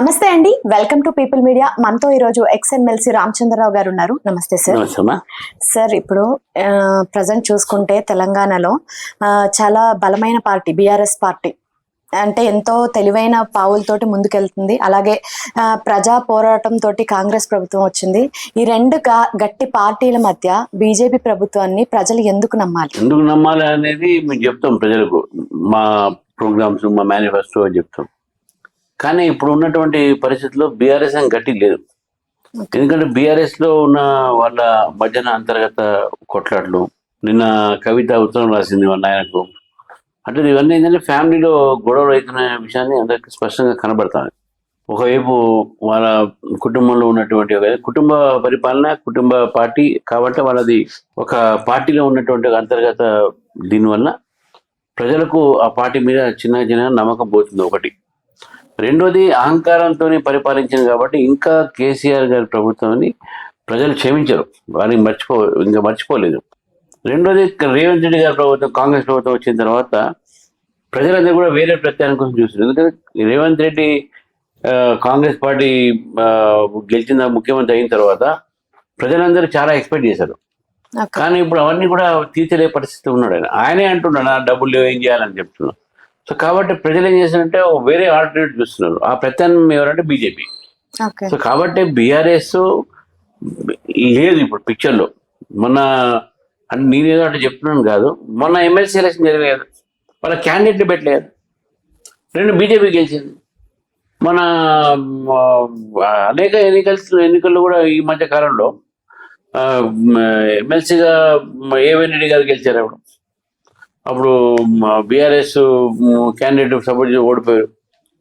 నమస్తే అండి. Welcome to people media. మనతో ఈరోజు ఎక్స్ ఎమ్మెల్సీ రామచంద్రరావు గారు ఉన్నారు. నమస్తే సార్. సార్ ఇప్పుడు ప్రజెంట్ చూసుకుంటే తెలంగాణలో చాలా బలమైన పార్టీ బీఆర్ఎస్ పార్టీ అంటే ఎంతో తెలివైన పావులతోటి ముందుకెళ్తుంది. అలాగే ప్రజా పోరాటం తోటి కాంగ్రెస్ ప్రభుత్వం వచ్చింది. ఈ రెండు గట్టి పార్టీల మధ్య బీజేపీ ప్రభుత్వాన్ని ప్రజలు ఎందుకు నమ్మాలి? ఎందుకు నమ్మాలి అనేది మేము చెప్తాం ప్రజలకు. మా ప్రోగ్రామ్స్ మా మేనిఫెస్టో చెప్తాం. కానీ ఇప్పుడు ఉన్నటువంటి పరిస్థితుల్లో బీఆర్ఎస్ అని గట్టి లేదు. ఎందుకంటే బీఆర్ఎస్లో ఉన్న వాళ్ళ భజన అంతర్గత కొట్లాట్లు నిన్న కవిత ఉత్తరం రాసింది వాళ్ళ ఆయనకు అంటే ఇవన్నీ ఏంటంటే ఫ్యామిలీలో గొడవలు అవుతున్న విషయాన్ని అందరికి స్పష్టంగా కనబడుతుంది ఒకవైపు వాళ్ళ కుటుంబంలో ఉన్నటువంటి కుటుంబ పరిపాలన కుటుంబ పార్టీ కాబట్టి వాళ్ళది ఒక పార్టీలో ఉన్నటువంటి అంతర్గత దీనివల్ల ప్రజలకు ఆ పార్టీ మీద చిన్న చిన్న నమ్మకం పోతుంది ఒకటి. రెండోది అహంకారంతో పరిపాలించింది కాబట్టి ఇంకా కేసీఆర్ గారి ప్రభుత్వాన్ని ప్రజలు క్షమించరు. వారిని మర్చిపో ఇంకా మర్చిపోలేదు. రెండోది రేవంత్ రెడ్డి గారి ప్రభుత్వం కాంగ్రెస్ ప్రభుత్వం వచ్చిన తర్వాత ప్రజలందరూ కూడా వేరే ప్రత్యామ్నాయం కోసం చూస్తున్నారు. ఎందుకంటే రేవంత్ రెడ్డి కాంగ్రెస్ పార్టీ గెలిచిన ముఖ్యమంత్రి అయిన తర్వాత ప్రజలందరూ చాలా ఎక్స్పెక్ట్ చేశారు. కానీ ఇప్పుడు అవన్నీ కూడా తీర్చలే పరిస్థితి ఉన్నాడు ఆయన. ఆయనే అంటున్నాడు "ఆ డబ్బులు ఏం చేయాలని చెప్తున్నాడు. సో కాబట్టి ప్రజలు ఏం చేస్తారంటే ఓ వేరే ఆల్టర్నేట్ చూస్తున్నారు. ఆ ప్రత్యామ్నాయం ఎవరంటే బీజేపీ. సో కాబట్టి బీఆర్ఎస్ లేదు ఇప్పుడు పిక్చర్లో మొన్న అంటే నేనేదో అంటే చెప్తున్నాను కాదు. మొన్న ఎమ్మెల్సీ ఎలక్షన్ జరిగేది వాళ్ళ క్యాండిడేట్లు పెట్టలేదు రెండు బీజేపీ గెలిచింది. మన అనేక ఎన్నికల ఎన్నికల్లో కూడా ఈ మధ్య కాలంలో ఎమ్మెల్సీగా ఏవన్ రెడ్డి గారు గెలిచారు అప్పుడు అప్పుడు బీఆర్ఎస్ క్యాండిడేట్ సపోర్ట్ చేసి ఓడిపోయారు.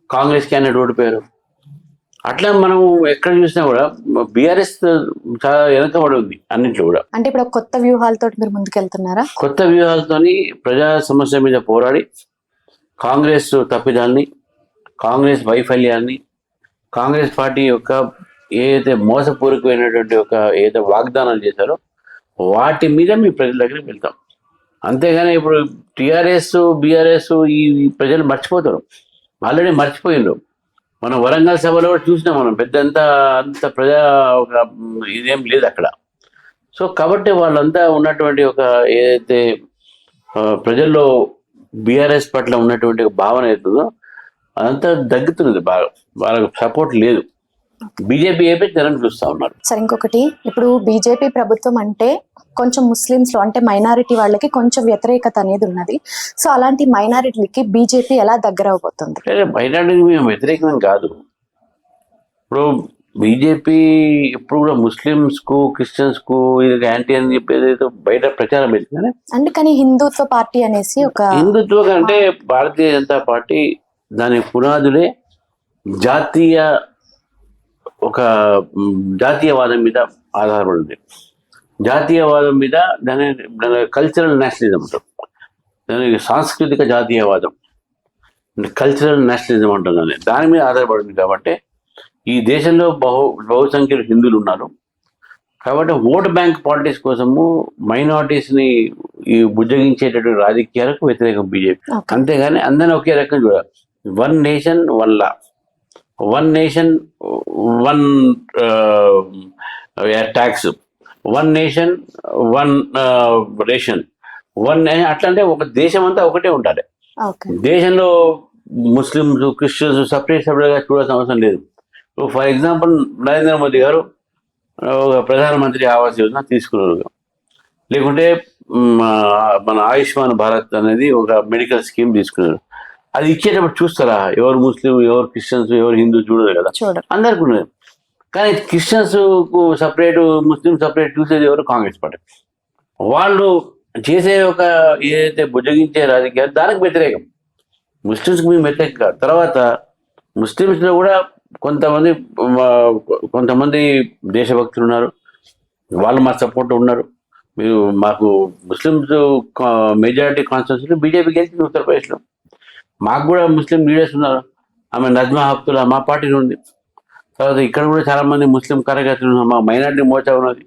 కాంగ్రెస్ క్యాండిడేట్ ఓడిపోయారు. అట్లా మనం ఎక్కడ చూసినా కూడా బీఆర్ఎస్ చాలా వెనకబడి ఉంది అన్నింటిలో కూడా. అంటే ఇప్పుడు కొత్త వ్యూహాలతోటి మీరు ముందుకెళ్తున్నారా? కొత్త వ్యూహాలతోని ప్రజా సమస్య మీద పోరాడి కాంగ్రెస్ తప్పిదాన్ని కాంగ్రెస్ వైఫల్యాన్ని కాంగ్రెస్ పార్టీ యొక్క ఏదైతే మోసపూరితమైనటువంటి ఒక ఏదైతే వాగ్దానాలు చేశారో వాటి మీద మీ ప్రజల దగ్గరికి వెళ్తాం. అంతేగాని ఇప్పుడు టీఆర్ఎస్ బీఆర్ఎస్ ఈ ప్రజలు మర్చిపోతారు. ఆల్రెడీ మర్చిపోయిండ్రు. మనం వరంగల్ సభలో కూడా చూసినాం మనం పెద్ద అంత అంత ప్రజా ఒక ఇదేం లేదు అక్కడ. సో కాబట్టి వాళ్ళంతా ఉన్నటువంటి ఒక ఏదైతే ప్రజల్లో బీఆర్ఎస్ పట్ల ఉన్నటువంటి ఒక భావన అవుతుందో అదంతా తగ్గుతున్నది బాగా. వాళ్ళకి సపోర్ట్ లేదు. బీజేపీ జనం చూస్తా ఉన్నారు సరే ఇంకొకటి. ఇప్పుడు బీజేపీ ప్రభుత్వం అంటే కొంచెం ముస్లిమ్స్లో అంటే మైనారిటీ వాళ్ళకి కొంచెం వ్యతిరేకత అనేది ఉన్నది. సో అలాంటి మైనారిటీలకి బీజేపీ ఎలా దగ్గర అవబోతుంది? అంటే బయటకి మేము వ్యతిరేకం కాదు. ఇప్పుడు బీజేపీ ఎప్పుడు కూడా ముస్లిమ్స్కు క్రిస్టియన్స్కు ఇది యాంటీ అని చెప్పేది బయట ప్రచారం పెట్టింది అంటే కానీ హిందుత్వ పార్టీ అనేసి ఒక హిందుత్వ కంటే భారతీయ జనతా పార్టీ దాని పునాదులే జాతీయ ఒక జాతీయవాదం మీద ఆధారపడింది జాతీయవాదం మీద దాని దాని కల్చరల్ నేషనలిజం అంటారు. దానికి సాంస్కృతిక జాతీయవాదం. కల్చరల్ నేషనలిజం అంటారు దాన్ని. దాని మీద ఆధారపడింది కాబట్టి ఈ దేశంలో బహు బహుసంఖ్యలో హిందువులు ఉన్నారు. కాబట్టి ఓట్ బ్యాంక్ పాలిటిక్స్ కోసము మైనారిటీస్ని ఈ బుజ్జగించేటటువంటి రాజకీయాలకు వ్యతిరేకం బీజేపీ. అంతేగాని అందరిని ఒకే రకం చూడాలి. One nation one law. One nation one tax one nation one ration one అట్లా అంటే ఒక దేశం అంతా ఒకటే ఉండాలి. దేశంలో ముస్లిమ్స్ క్రిస్టియన్స్ సపరేట్ సపరేట్గా చూడాల్సిన అవసరం లేదు. ఫర్ ఎగ్జాంపుల్ నరేంద్ర మోదీ గారు ఒక ప్రధానమంత్రి ఆవాస్ యోజన తీసుకున్నారు. లేకుంటే మన ఆయుష్మాన్ భారత్ అనేది ఒక మెడికల్ స్కీమ్ తీసుకున్నారు. అది ఇచ్చేటప్పుడు చూస్తారా? ఎవరు ముస్లిం ఎవరు క్రిస్టియన్స్ ఎవరు హిందూ చూడరు కదా? అందరికి ఉన్నది కానీ క్రిస్టియన్స్కు సపరేట్ ముస్లిం సపరేట్ చూసేది ఎవరు? కాంగ్రెస్ పార్టీ. వాళ్ళు చేసే ఒక ఏదైతే బుజ్జగించే రాజకీయాలు దానికి వ్యతిరేకం. ముస్లిమ్స్కి మేము వ్యతిరేకం కాదు. తర్వాత ముస్లిమ్స్లో కూడా కొంతమంది కొంతమంది దేశభక్తులు ఉన్నారు. వాళ్ళు మా సపోర్ట్ ఉన్నారు. మీరు మాకు ముస్లిమ్స్ మెజారిటీ కాన్స్టిట్యూన్సీలో బీజేపీ గెలిచింది ఉత్తరప్రదేశ్లో. మాకు కూడా ముస్లిం లీడర్స్ ఉన్నారు. ఆమె నజ్మా హప్తుల్లా మా పార్టీ ఉంది తర్వాత ఇక్కడ కూడా చాలా మంది ముస్లిం కార్యకర్తలు ఉన్నారు. మా మైనార్టీ మోర్చా ఉన్నది.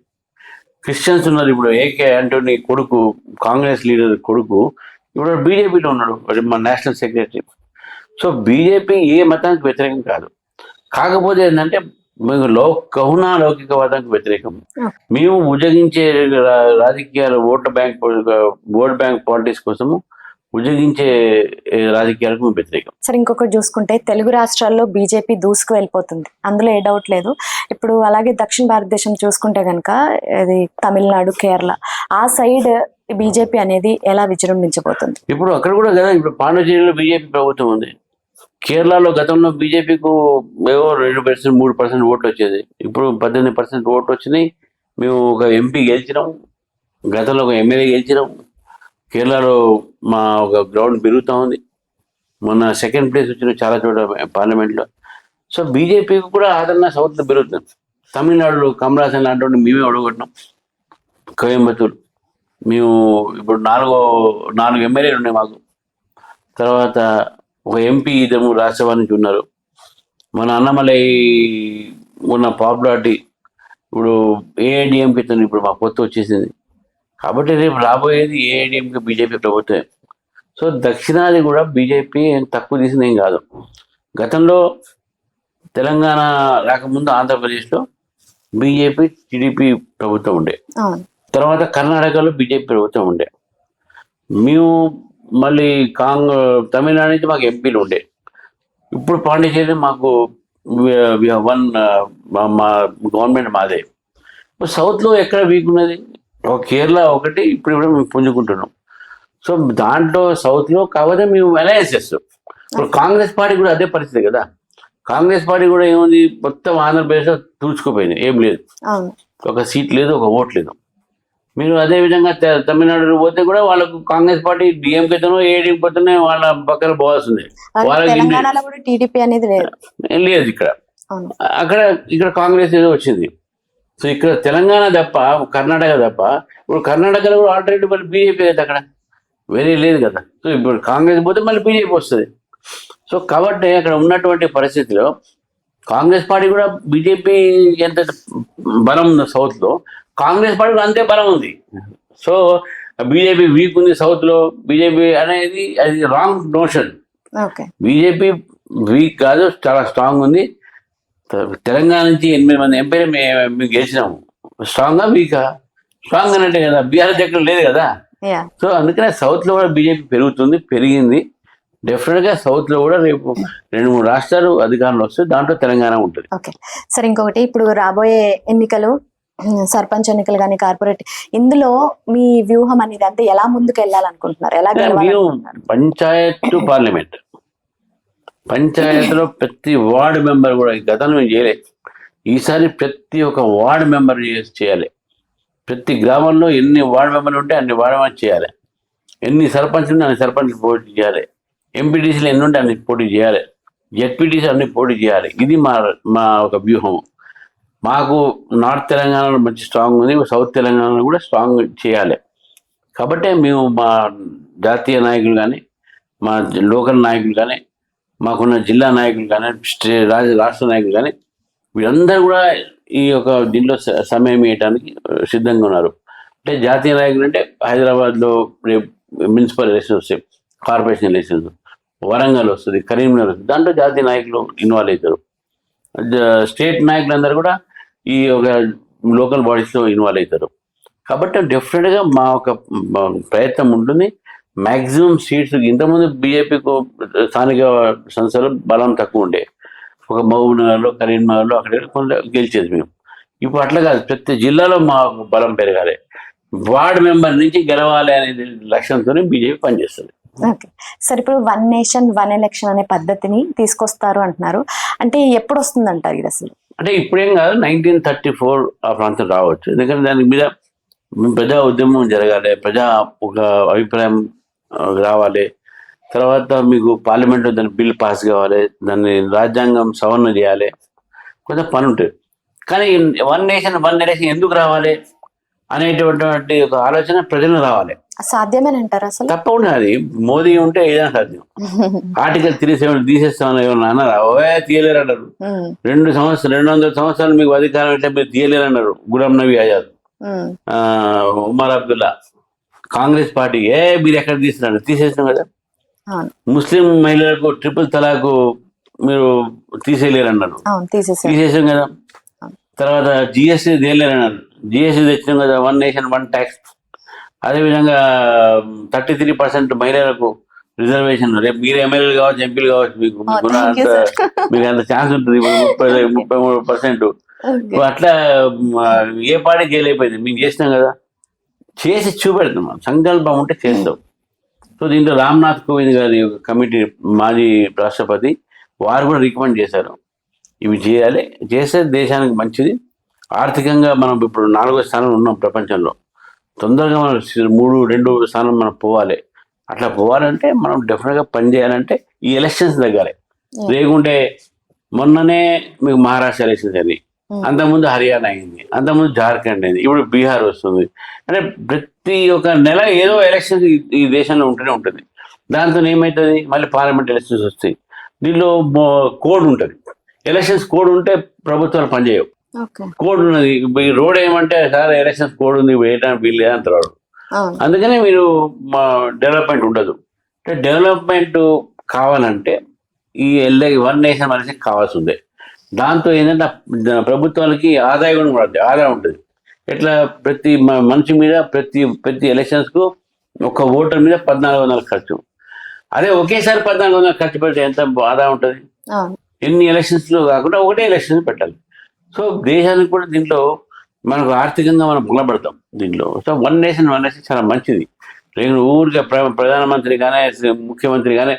క్రిస్టియన్స్ ఉన్నారు ఇప్పుడు. ఏకే ఆంటోనీ కొడుకు కాంగ్రెస్ లీడర్ కొడుకు ఇప్పుడు బీజేపీలో ఉన్నాడు. మా నేషనల్ సెక్రటరీ. సో బీజేపీ ఏ మతానికి వ్యతిరేకం కాదు. కాకపోతే ఏంటంటే మీకు లో కహునా లౌకికవాదానికి వ్యతిరేకం. మేము ఉద్యోగించే రాజకీయాలు ఓట్ల బ్యాంక్ ఓట్ బ్యాంక్ పాలిటిక్స్ కోసము ఉద్యోగించే రాజకీయాలకు మేము వ్యతిరేకం. సరే ఇంకొకటి చూసుకుంటే తెలుగు రాష్ట్రాల్లో బీజేపీ దూసుకు వెళ్ళిపోతుంది. అందులో ఏ డౌట్ లేదు. ఇప్పుడు అలాగే దక్షిణ భారతదేశం చూసుకుంటే కనుక ఇది తమిళనాడు కేరళ. ఆ సైడ్ బీజేపీ అనేది ఎలా విజృంభించబోతుంది? ఇప్పుడు అక్కడ కూడా కదా ఇప్పుడు పాండిచేరిలో బీజేపీ ప్రభుత్వం ఉంది. కేరళలో గతంలో బీజేపీకు ఏవో రెండు పర్సెంట్ మూడు పర్సెంట్ ఓట్లు వచ్చేది. ఇప్పుడు పద్దెనిమిది పర్సెంట్ ఓట్లు వచ్చినాయి. మేము ఒక ఎంపీ గెలిచినాం. గతంలో ఒక ఎమ్మెల్యే గెలిచినాం. కేరళలో మా ఒక గ్రౌండ్ పెరుగుతూ ఉంది. మొన్న సెకండ్ ప్లేస్ వచ్చిన చాలా చోట పార్లమెంట్లో. సో బీజేపీకి కూడా ఆదరణ సౌత్లో పెరుగుతుంది. తమిళనాడులో కమలాసన్ లాంటి మేమే ఒడగొట్టినాం కోయంబత్తూరు. మేము ఇప్పుడు నాలుగో నాలుగు ఎమ్మెల్యేలు ఉన్నాయి మాకు. తర్వాత ఒక ఎంపీ ఇద్దరు రాజ్యసభ నుంచి ఉన్నారు. మన అన్నమలై ఉన్న పాపులారిటీ ఇప్పుడు ఏఐడిఎంకి ఇప్పుడు మా కొత్త వచ్చేసింది. కాబట్టి రేపు రాబోయేది ఏఐడిఎంకి బీజేపీ ప్రభుత్వమే. సో దక్షిణాది కూడా బీజేపీ ఏం తక్కువ తీసింది ఏం కాదు. గతంలో తెలంగాణ రాకముందు ఆంధ్రప్రదేశ్లో బీజేపీ టీడీపీ ప్రభుత్వం ఉండే. తర్వాత కర్ణాటకలో బీజేపీ ప్రభుత్వం ఉండే. మేము మళ్ళీ కాంగ్ తమిళనాడు నుంచి మాకు ఎంపీలు ఉండే. ఇప్పుడు పాండిచేరి మాకు వన్ మా గవర్నమెంట్ మాదే. సౌత్లో ఎక్కడ వీక్ ఉన్నది? ఒక కేరళ ఒకటి ఇప్పుడు ఇప్పుడు మేము పుంజుకుంటున్నాం. సో దాంట్లో సౌత్లో కాకపోతే మేము అలయన్స్ చేస్తాం ఇప్పుడు కాంగ్రెస్ పార్టీ కూడా అదే పరిస్థితి కదా. కాంగ్రెస్ పార్టీ కూడా ఏముంది? మొత్తం ఆంధ్రప్రదేశ్లో తూచుకుపోయింది. ఏం లేదు. ఒక సీట్ లేదు ఒక ఓట్ లేదు. మీరు అదే విధంగా తమిళనాడు పోతే కూడా వాళ్ళకు కాంగ్రెస్ పార్టీ డిఎంకేతోనో ఏడీఎంకేతోనే వాళ్ళ పక్కన పోవాల్సిందే. వాళ్ళకి కూడా టీడీపీ అనేది లేదు. ఇక్కడ. అక్కడ ఇక్కడ కాంగ్రెస్ ఏదో వచ్చింది. సో ఇక్కడ తెలంగాణ తప్ప కర్ణాటక తప్ప ఇప్పుడు కర్ణాటకలో కూడా ఆల్టర్నేటివ్ మళ్ళీ బీజేపీ కదా అక్కడ వేరే లేదు కదా. సో ఇప్పుడు కాంగ్రెస్ పోతే మళ్ళీ బీజేపీ వస్తుంది. సో కాబట్టి అక్కడ ఉన్నటువంటి పరిస్థితిలో కాంగ్రెస్ పార్టీ కూడా బీజేపీ ఎంత బలం ఉంది సౌత్లో కాంగ్రెస్ పార్టీ కూడా అంతే బలం ఉంది. సో బీజేపీ వీక్ ఉంది సౌత్లో బీజేపీ అనేది అది రాంగ్ నోషన్ బీజేపీ వీక్ కాదు చాలా స్ట్రాంగ్ ఉంది. తెలంగాణ నుంచి ఎనిమిది మంది ఎంపీలు మేము గెలిచినాము. స్ట్రాంగా వీకా స్ట్రాంగ్ అన్నట్టే కదా బీహార్ దగ్గర లేదు కదా. సో అందుకనే సౌత్లో కూడా బీజేపీ పెరుగుతుంది పెరిగింది. డెఫినెట్గా సౌత్లో కూడా రేపు రెండు మూడు రాష్ట్రాలు అధికారంలో వస్తే దాంట్లో తెలంగాణ ఉంటుంది. ఓకే. సరే ఇంకొకటి ఇప్పుడు రాబోయే ఎన్నికలు సర్పంచ్ ఎన్నికలు కానీ కార్పొరేట్ ఇందులో మీ వ్యూహం అనేది అంటే ఎలా ముందుకు వెళ్ళాలనుకుంటున్నారు ఎలా పంచాయత్ పార్లమెంట్. పంచాయతీలో ప్రతి వార్డు మెంబర్ కూడా ఈ గతంలో మేము చేయలే. ఈసారి ప్రతి ఒక్క వార్డు మెంబర్ చేయాలి? ప్రతి గ్రామంలో ఎన్ని వార్డు మెంబర్లు ఉంటే అన్ని వార్డు మెంబర్ చేయాలి. ఎన్ని సర్పంచ్ ఉంటే అన్ని సర్పంచ్ పోటీ చేయాలి. ఎంపీటీసీలు ఎన్ని ఉంటే అన్ని పోటీ చేయాలి. జెడ్పీటీసీ అన్ని పోటీ చేయాలి. ఇది మా మా ఒక వ్యూహం. మాకు నార్త్ తెలంగాణలో మంచి స్ట్రాంగ్ ఉంది సౌత్ తెలంగాణలో కూడా స్ట్రాంగ్ చేయాలి. కాబట్టి మేము మా జాతీయ నాయకులు కానీ మా లోకల్ నాయకులు కానీ మాకున్న జిల్లా నాయకులు కానీ స్టే రాష్ట్ర నాయకులు కానీ వీళ్ళందరూ కూడా ఈ యొక్క దీనిలో స- సమయం వేయటానికి సిద్ధంగా ఉన్నారు. అంటే జాతీయ నాయకులు అంటే హైదరాబాద్లో రేపు మున్సిపల్ ఎలక్షన్స్ వస్తాయి కార్పొరేషన్ ఎలక్షన్స్. వరంగల్ వస్తుంది కరీంనగర్ వస్తుంది దాంట్లో జాతీయ నాయకులు ఇన్వాల్వ్ అవుతారు. స్టేట్ స్టేట్ నాయకులందరూ కూడా ఈ ఒక లోకల్ బాడీస్లో ఇన్వాల్వ్ అవుతారు. కాబట్టి డెఫినెట్గా మా ఒక ప్రయత్నం ఉంటుంది. మ్యాక్సిమం సీట్స్ ఇంతకుముందు బీజేపీకు స్థానిక సంస్థలు బలం తక్కువ ఉండే. ఒక మహబూబ్ నగర్లో కరీంనగర్లో అక్కడ కొంత గెలిచేది మేము. ఇప్పుడు అట్లా కాదు ప్రతి జిల్లాలో మా బలం పెరగాలి. వార్డు మెంబర్ నుంచి గెలవాలి అనే లక్ష్యంతో బీజేపీ పనిచేస్తుంది. సరే ఇప్పుడు వన్ నేషన్ వన్ ఎలక్షన్ అనే పద్ధతిని తీసుకొస్తారు అంటున్నారు. అంటే ఎప్పుడు వస్తుంది అంటారు ఇది అసలు? అంటే ఇప్పుడేం కాదు నైన్టీన్ థర్టీ ఫోర్ ఆ ప్రాంతం రావచ్చు. ఎందుకంటే దాని మీద ప్రజా ఉద్యమం జరగాలి ప్రజా ఒక అభిప్రాయం రావాలి. తర్వాత మీకు పార్లమెంట్లో దాని బిల్ పాస్ కావాలి దాన్ని రాజ్యాంగం సవరణ చేయాలి. కొంచెం పని ఉంటుంది. కానీ వన్ నేషన్ వన్ ఎలక్షన్ ఎందుకు రావాలి అనేటటువంటి ఒక ఆలోచన ప్రజలను రావాలి. సాధ్యమేనంటారు అసలు? తప్పకుండా అది. మోదీ ఉంటే ఏదైనా సాధ్యం. ఆర్టికల్ త్రీ సెవెన్ తీసేస్తామని ఏమన్నా అన్నారా? ఓే తీయలేరు అన్నారు రెండు సంవత్సరాలు రెండు వందల సంవత్సరాలు మీకు అధికారం అంటే మీరు తీయలేరు అన్నారు గులాం నబీ ఆజాద్. ఉమర్ అబ్దుల్లా. కాంగ్రెస్ పార్టీ ఏ మీరు ఎక్కడ తీసినారు? తీసేసినాం కదా. ముస్లిం మహిళలకు ట్రిపుల్ తలాకు మీరు తీసేయలేరు అన్నారు తీసేసాం కదా. తర్వాత జిఎస్టీ తేలేరు అన్నారు జిఎస్టీ తెచ్చాం కదా వన్ నేషన్ వన్ ట్యాక్స్. అదేవిధంగా థర్టీ త్రీ పర్సెంట్ మహిళలకు రిజర్వేషన్ రేపు మీరు ఎమ్మెల్యేలు కావచ్చు ఎంపీలు కావచ్చు మీకు. మీకు అంత ఛాన్స్ ఉంటుంది. ముప్పై ముప్పై మూడు పర్సెంట్. అట్లా ఏ పార్టీ చేయలేకపోయింది మేము చేసినాం కదా. చేసి చూపెడతాం మనం. సంకల్పం ఉంటే చేస్తాం. సో దీంట్లో రామ్నాథ్ కోవింద్ గారి కమిటీ మాజీ రాష్ట్రపతి వారు కూడా రికమెండ్ చేశారు. ఇవి చేయాలి. చేస్తే దేశానికి మంచిది. ఆర్థికంగా మనం ఇప్పుడు నాలుగో స్థానంలో ఉన్నాం ప్రపంచంలో. తొందరగా మనం మూడు రెండు స్థానం మనం పోవాలి. అట్లా పోవాలంటే మనం డెఫినెట్గా పని చేయాలంటే ఈ ఎలక్షన్స్ తగ్గాలి. లేకుంటే మొన్ననే మీకు మహారాష్ట్ర ఎలక్షన్స్ అని. అంతకుముందు హర్యానా అయింది అంతకుముందు జార్ఖండ్ అయింది ఇప్పుడు బీహార్ వస్తుంది. అంటే ప్రతి ఒక్క నెల ఏదో ఎలక్షన్స్ ఈ- దేశంలో ఉంటూనే ఉంటుంది. దాంతో ఏమవుతుంది మళ్ళీ పార్లమెంట్ ఎలక్షన్స్ వస్తాయి. దీనిలో కోడ్ ఉంటుంది. ఎలక్షన్స్ కోడ్ ఉంటే ప్రభుత్వాలు పనిచేయవు. కోడ్ ఉన్నది. రోడ్ ఏమంటే సార్ ఎలక్షన్స్ కోడ్ ఉంది వేయడానికి వీలు అంటారు. అవును. అందుకనే మీరు మా డెవలప్మెంట్ ఉండదు. అంటే డెవలప్మెంట్ కావాలంటే ఈ ఎల్ఐ వన్ నేషన్ మనిషికి కావాల్సి ఉంది దాంతో ఏంటంటే ప్రభుత్వాలకి ఆదాయం కూడా ఉంటుంది ఆదాయం ఉంటుంది. ఎట్లా ప్రతి మ- మనిషి మీద ప్రతి ప్రతి ఎలక్షన్స్కు ఒక ఓటర్ మీద పద్నాలుగు వందల ఖర్చు. అదే ఒకేసారి పద్నాలుగు వందలు ఖర్చు పెడితే ఎంత ఆదాయం ఉంటుంది? ఎన్ని ఎలక్షన్స్లో కాకుండా ఒకటే ఎలక్షన్స్ పెట్టాలి. సో దేశానికి కూడా దీంట్లో మనకు ఆర్థికంగా మనం బలపడతాం దీంట్లో. So one nation one nation చాలా మంచిది. నేను ఊరికే ప్ర- ప్రధానమంత్రి కానీ ముఖ్యమంత్రి కానీ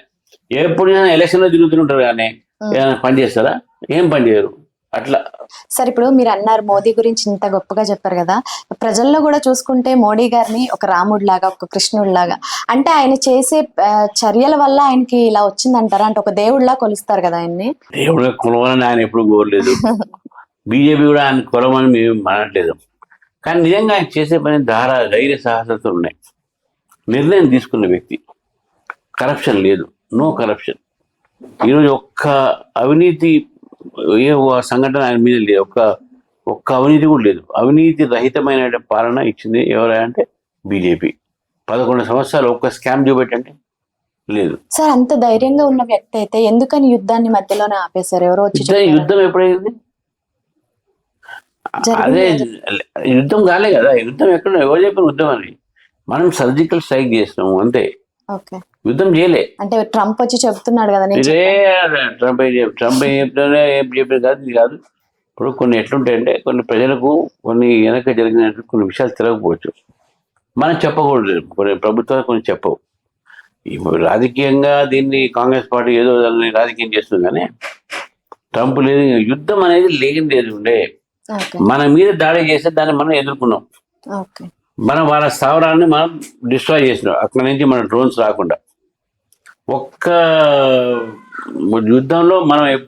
ఎప్పుడు ఎలక్షన్లో తిరుగుతుంటారు కానీ ఏమైనా పని చేస్తారా? ఏం పని చేయరు. అట్లా. సార్ ఇప్పుడు మీరు అన్నారు మోదీ గురించి ఇంత గొప్పగా చెప్పారు కదా. ప్రజల్లో కూడా చూసుకుంటే మోడీ గారిని ఒక రాముడు లాగా ఒక కృష్ణుడు లాగా అంటే ఆయన చేసే చర్యల వల్ల ఆయనకి ఇలా వచ్చిందంటారా? అంటే ఒక దేవుడిలా కొలుస్తారు కదా ఆయన్ని. దేవుడు కొలవాలని ఆయన ఎప్పుడు కోరలేదు. బీజేపీ కూడా ఆయన కొలవని మేము మానట్లేదు కానీ నిజంగా ఆయన చేసే పని ధార ధైర్య సాహసతలు ఉన్నాయి. నిర్ణయం తీసుకున్న వ్యక్తి. కరప్షన్ లేదు. నో కరప్షన్ ఈరోజు ఒక్క అవినీతి ఏ సంఘటన ఆయన మీద లేదు. ఒక్క ఒక్క అవినీతి కూడా లేదు. అవినీతి రహితమైన పాలన ఇచ్చింది ఎవరంటే బీజేపీ. పదకొండు సంవత్సరాలు ఒక్క స్కామ్ చూపెట్టంటే లేదు. సార్ అంత ధైర్యంగా ఉన్న వ్యక్తి అయితే ఎందుకని యుద్ధాన్ని మధ్యలోనే ఆపేశారు? ఎవరో వచ్చి యుద్ధం ఎప్పుడైంది? అదే. యుద్ధం కాలే కదా. యుద్ధం ఎక్కడ? ఎవరు చెప్పిన యుద్ధం అని మనం సర్జికల్ స్ట్రైక్ చేసినాము అంతే. యుద్ధం చేయలే. అంటే ట్రంప్ వచ్చి చెప్తున్నాడు కదా ఇదే ట్రంప్ ట్రంప్ ఏం చెప్తానే ఏం చెప్పేది కాదు ఇది కాదు. ఇప్పుడు కొన్ని ఎట్లుంటాయంటే కొన్ని ప్రజలకు కొన్ని వెనక జరిగిన కొన్ని విషయాలు తెలియకపోవచ్చు. మనం చెప్పకూడదు. కొన్ని ప్రభుత్వాలు కొన్ని చెప్పవు. ఇప్పుడు రాజకీయంగా దీన్ని కాంగ్రెస్ పార్టీ ఏదో దాన్ని రాజకీయం చేస్తుంది కానీ ట్రంప్ లేదు యుద్ధం అనేది లేని లేదు ఉండే మన మీద దాడి చేస్తే దాన్ని మనం ఎదుర్కొన్నాం. మనం వాళ్ళ స్థావరాన్ని మనం డిస్ట్రాయ్ చేసినాం. అక్కడి నుంచి మన డ్రోన్స్ రాకుండా. ఒక్క యుద్ధంలో మనం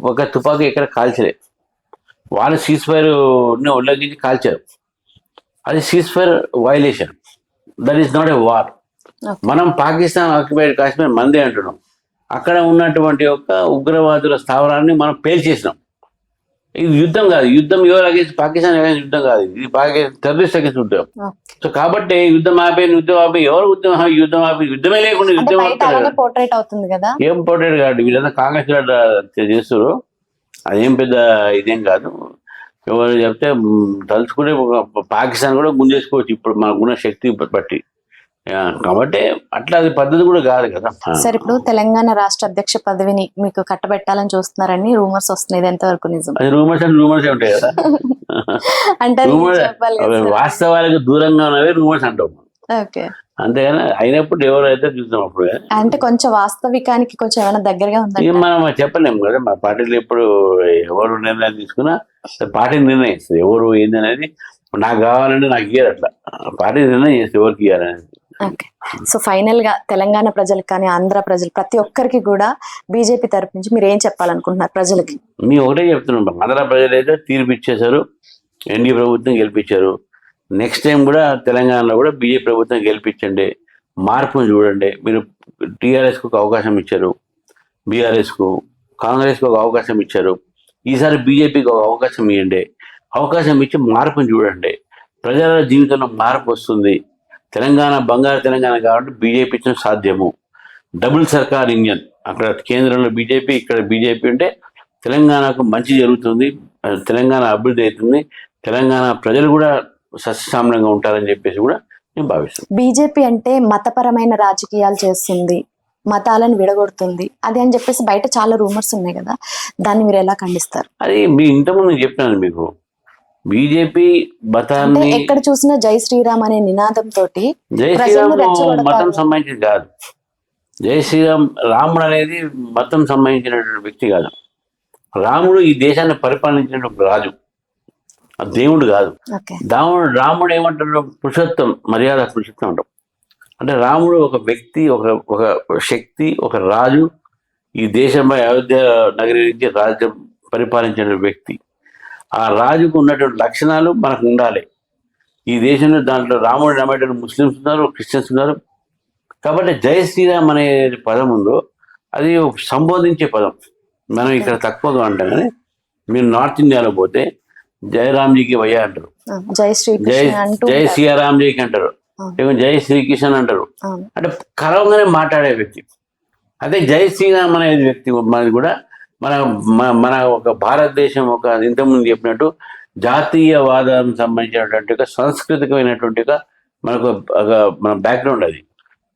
ఒక తుపాకీ ఎక్కడ కాల్చలే. వాళ్ళు సీజ్ ఫైర్ ఉల్లంఘించి కాల్చారు. అది cease fire violation that is not a war మనం పాకిస్తాన్ ఆక్యుపైడ్ కాశ్మీర్ మందే అంటున్నాం. అక్కడ ఉన్నటువంటి యొక్క ఉగ్రవాదుల స్థావరాన్ని మనం పేల్చేసినాం. ఇది యుద్ధం కాదు. యుద్ధం ఎవరు అగేన్స్ పాకిస్తాన్ అగేన్స్ యుద్ధం కాదు ఇది. పాకిస్తాన్ టెర్రరిస్ట్ అగేన్స్ యుద్ధం. సో కాబట్టి యుద్ధం ఆపే యుద్ధం ఆపే ఎవరు ఆపే యుద్ధం ఆపే యుద్ధమే లేకుండా యుద్ధం. పోర్ట్రేట్ అవుతుంది కదా? ఏం ఇంపార్టెంట్ కాదు. వీళ్ళంతా కాంగ్రెస్ చేస్తారు అదేం పెద్ద ఇదేం కాదు. ఎవరు చెప్తే తలుచుకుంటే ఒక పాకిస్తాన్ కూడా గుంజేసుకోవచ్చు ఇప్పుడు మనకున్న శక్తి బట్టి. కాబట్టి అట్లా అది పద్ధతి కూడా కాదు కదా. సార్ ఇప్పుడు తెలంగాణ రాష్ట్ర అధ్యక్ష పదవిని మీకు కట్టబెట్టాలని చూస్తున్నారని రూమర్స్ వస్తున్నాయి ఇది ఎంతవరకు నిజం? అది రూమర్స్ అంటే రూమర్స్ ఉంటాయి కదా? అంటే. వాస్తవాలకు దూరంగా ఉన్నవే రూమర్స్ అంటాం ఓకే. అంతేగాని అయినప్పుడు ఎవరైతే చూస్తాం అప్పుడు అంటే కొంచెం వాస్తవికానికి కొంచెం ఏమైనా దగ్గరగా ఉందండి మనం చెప్పలేము కదా మా పార్టీలు ఎప్పుడు ఎవరు నిర్ణయం తీసుకున్నా పార్టీ నిర్ణయిస్తుంది ఎవరు ఏంది అనేది నాకు కావాలంటే నాకు ఇయ్యారు అట్లా. పార్టీ నిర్ణయం చేస్తే ఎవరికి ఇయ్యాలనేది. ఓకే. సో ఫైనల్గా తెలంగాణ ప్రజలకు కానీ ఆంధ్ర ప్రజలు ప్రతి ఒక్కరికి కూడా బీజేపీ తరపు నుంచి మీరు ఏం చెప్పాలనుకుంటున్నారు ప్రజలకి? మేము ఒకటే చెప్తున్నాం ఆంధ్ర ప్రజలు అయితే తీర్పు ఇచ్చేశారు ఎన్డీ ప్రభుత్వం గెలిపించారు. నెక్స్ట్ టైం కూడా తెలంగాణలో కూడా బీజేపీ ప్రభుత్వం గెలిపించండి. మార్పును చూడండి. మీరు టీఆర్ఎస్కు ఒక అవకాశం ఇచ్చారు. బీఆర్ఎస్కు కాంగ్రెస్కు ఒక అవకాశం ఇచ్చారు. ఈసారి బీజేపీకి ఒక అవకాశం ఇవ్వండి అవకాశం ఇచ్చి మార్పును చూడండి. ప్రజల జీవితంలో మార్పు వస్తుంది. తెలంగాణ బంగారు తెలంగాణ కాబట్టి బీజేపీ ఇచ్చిన సాధ్యము. డబుల్ సర్కార్ ఇంజన్. అక్కడ కేంద్రంలో బీజేపీ ఇక్కడ బీజేపీ ఉంటే తెలంగాణకు మంచి జరుగుతుంది తెలంగాణ అభివృద్ధి అవుతుంది. తెలంగాణ ప్రజలు కూడా సస్యశ్యామలంగా ఉంటారని చెప్పేసి కూడా నేను భావిస్తున్నాను. బీజేపీ అంటే మతపరమైన రాజకీయాలు చేస్తుంది మతాలను విడగొడుతుంది. అది అని చెప్పేసి బయట చాలా రూమర్స్ ఉన్నాయి కదా దాన్ని మీరు ఎలా ఖండిస్తారు? అది మీ ఇంతకుముందు నేను చెప్పినాను మీకు. బీజేపీ మతాన్ని ఎక్కడ చూసినా జై శ్రీరామ్ అనే నినాదం తోటి జై శ్రీరామ్. మతం సంబంధించింది కాదు. జై శ్రీరామ్ రాముడు అనేది మతం సంబంధించినటువంటి వ్యక్తి కాదు. రాముడు ఈ దేశాన్ని పరిపాలించినటువంటి రాజు. ఆ దేవుడు కాదు. ఓకే. రాముడు ఏమంటారు పురుషోత్తం మర్యాద పురుషోత్తం అంటాం. అంటే రాముడు ఒక వ్యక్తి ఒక ఒక శక్తి ఒక రాజు ఈ దేశంపై అయోధ్య నగరి నుంచి రాజ్యం పరిపాలించిన వ్యక్తి. ఆ రాజుకు ఉన్నటువంటి లక్షణాలు మనకు ఉండాలి. ఈ దేశంలో దాంట్లో రాముడు నమ్మేటువంటి ముస్లిమ్స్ ఉన్నారు క్రిస్టియన్స్ ఉన్నారు. కాబట్టి జై శ్రీరామ్ అనే పదం ఉందో అది సంబోధించే పదం. మనం ఇక్కడ తక్కువగా అంటాం కానీ మీరు నార్త్ ఇండియాలో పోతే జై రామ్జీకి వయ్యా అంటారు. ఆ, జై జై శ్రీకృష్ణ అంటూ జై ఉంటారు. సియారాంజీకి అంటారు. జై శ్రీకిషన్ అంటారు. అంటే కలవంగానే మాట్లాడే వ్యక్తి. అదే జై శ్రీరామ్ అనే వ్యక్తి మనది కూడా మన మన- మన ఒక భారతదేశం ఒక ఇంతకుముందు చెప్పినట్టు జాతీయవాదం సంబంధించినటువంటి ఒక సాంస్కృతికమైనటువంటి ఒక మనకు ఒక మన బ్యాక్గ్రౌండ్ అది.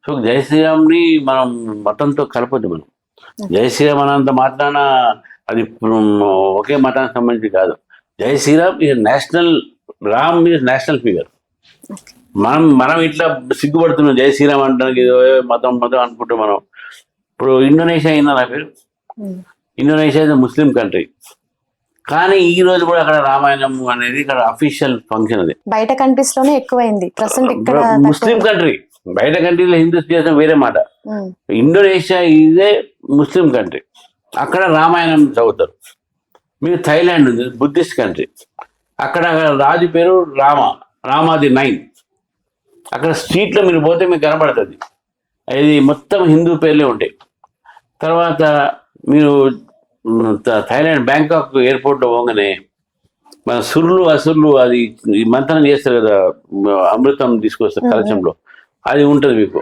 సో జయశ్రీరామ్ని మనం మతంతో కలపద్దు మనం. జై శ్రీరామ్ మాత్రాన అది ఒకే మతానికి సంబంధించి కాదు. Jai Shriram is national Ram is national figure. మనం మనం ఇట్లా సిగ్గుపడుతున్నాం జై శ్రీరామ్ అంటానికి ఏదో మతం మతం అనుకుంటే మనం. ఇప్పుడు ఇండోనేషియా అయినా నా పేరు? ఇండోనేషియా ఇస్ ముస్లిం కంట్రీ కానీ ఈ రోజు కూడా అక్కడ రామాయణం అనేది ఇక్కడ అఫీషియల్ ఫంక్షన్ అది. బయట కంట్రీస్లోనే ఎక్కువైంది. ప్రజెంట్ ఇక్కడ ముస్లిం. కంట్రీ బయట కంట్రీలో హిందూస్ చేసిన వేరే మాట. ఉమ్. ఇండోనేషియా ఇదే ముస్లిం కంట్రీ అక్కడ రామాయణం చదువుతారు. మీకు థైలాండ్ ఉంది బుద్ధిస్ట్ కంట్రీ అక్కడ రాజు పేరు రామ రామాది నైన్. అక్కడ స్ట్రీట్లో మీరు పోతే మీకు కనబడుతుంది ఇది మొత్తం హిందూ పేర్లే ఉంటాయి. తర్వాత మీరు మ్, థ- థైలాండ్ బ్యాంకాక్ ఎయిర్పోర్ట్లో పోగానే మన సుర్లు అసుర్లు అది ఈ మంత్రం చేస్తారు కదా అమృతం తీసుకొస్తారు కలశంలో. అది ఉంటుంది మీకు.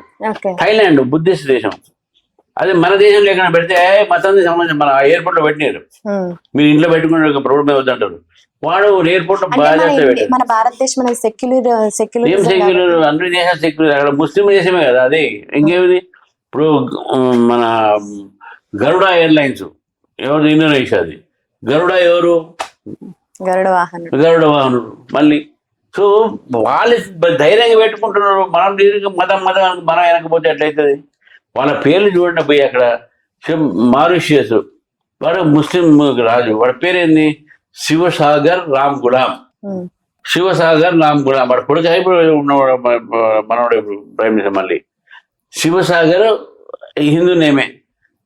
థైలాండ్ బుద్ధిస్ట్ దేశం. అదే మన దేశంలో ఎక్కడ పెడితే "ఏ, మతానికి సంబంధించి మన ఎయిర్పోర్ట్లో పెట్టినారు. మీరు ఇంట్లో పెట్టుకునే రోడ్ మీద వద్దంటారు వాడు ఎయిర్పోర్ట్లో మన భారతదేశం సెక్యులర్ సెక్యులర్ సెక్యులర్ అన్ని దేశాలు సెక్యులర్ అక్కడ ముస్లిం దేశమే కదా అది. ఇంకేమిది? ఇప్పుడు మన గరుడ ఎయిర్లైన్స్. ఎవరు ఇండోనేషియాది గరుడ ఎవరు? గరుడ వాహనుడు. గరుడ వాహనుడు. మళ్ళీ సో వాళ్ళు ధైర్యంగా పెట్టుకుంటున్నారు. మనం దీనికి మతం మతం మనం వెనకపోతే ఎట్లయితుంది? వాళ్ళ పేర్లు చూడండి పోయి అక్కడ. మారిషియస్. వాడు ముస్లిం రాజు. వాడి పేరేంది? శివసాగర్ రామ్ గులాం. శివసాగర్ రామ్ గులాం. వాడు కొడుకు ఇప్పుడు ఉన్నవాడు మన- మనవాడు ప్రైమ్ మినిస్టర్ మళ్ళీ. శివసాగర్ హిందూ నేమే.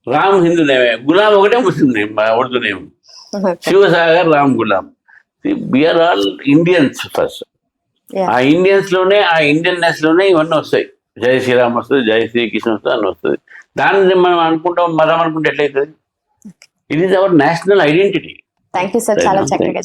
రామ్ హిందూ నేమే గులాం ఒకటే ముస్లిం name Urdu name. Okay. Shivasagar Ram Ghulam BR all Indians first. ఆ ఇండియన్స్లోనే ఆ ఇండియన్నెస్లోనే ఇవన్నీ వస్తాయి. జై శ్రీరామ్ వస్తుంది జై శ్రీకృష్ణ వస్తుంది అన్నీ వస్తుంది. దాన్ని మనం అనుకుంటాం మతం అనుకుంటే ఎట్లయితుంది? It is our national identity thank you sir చాలా చక్కగా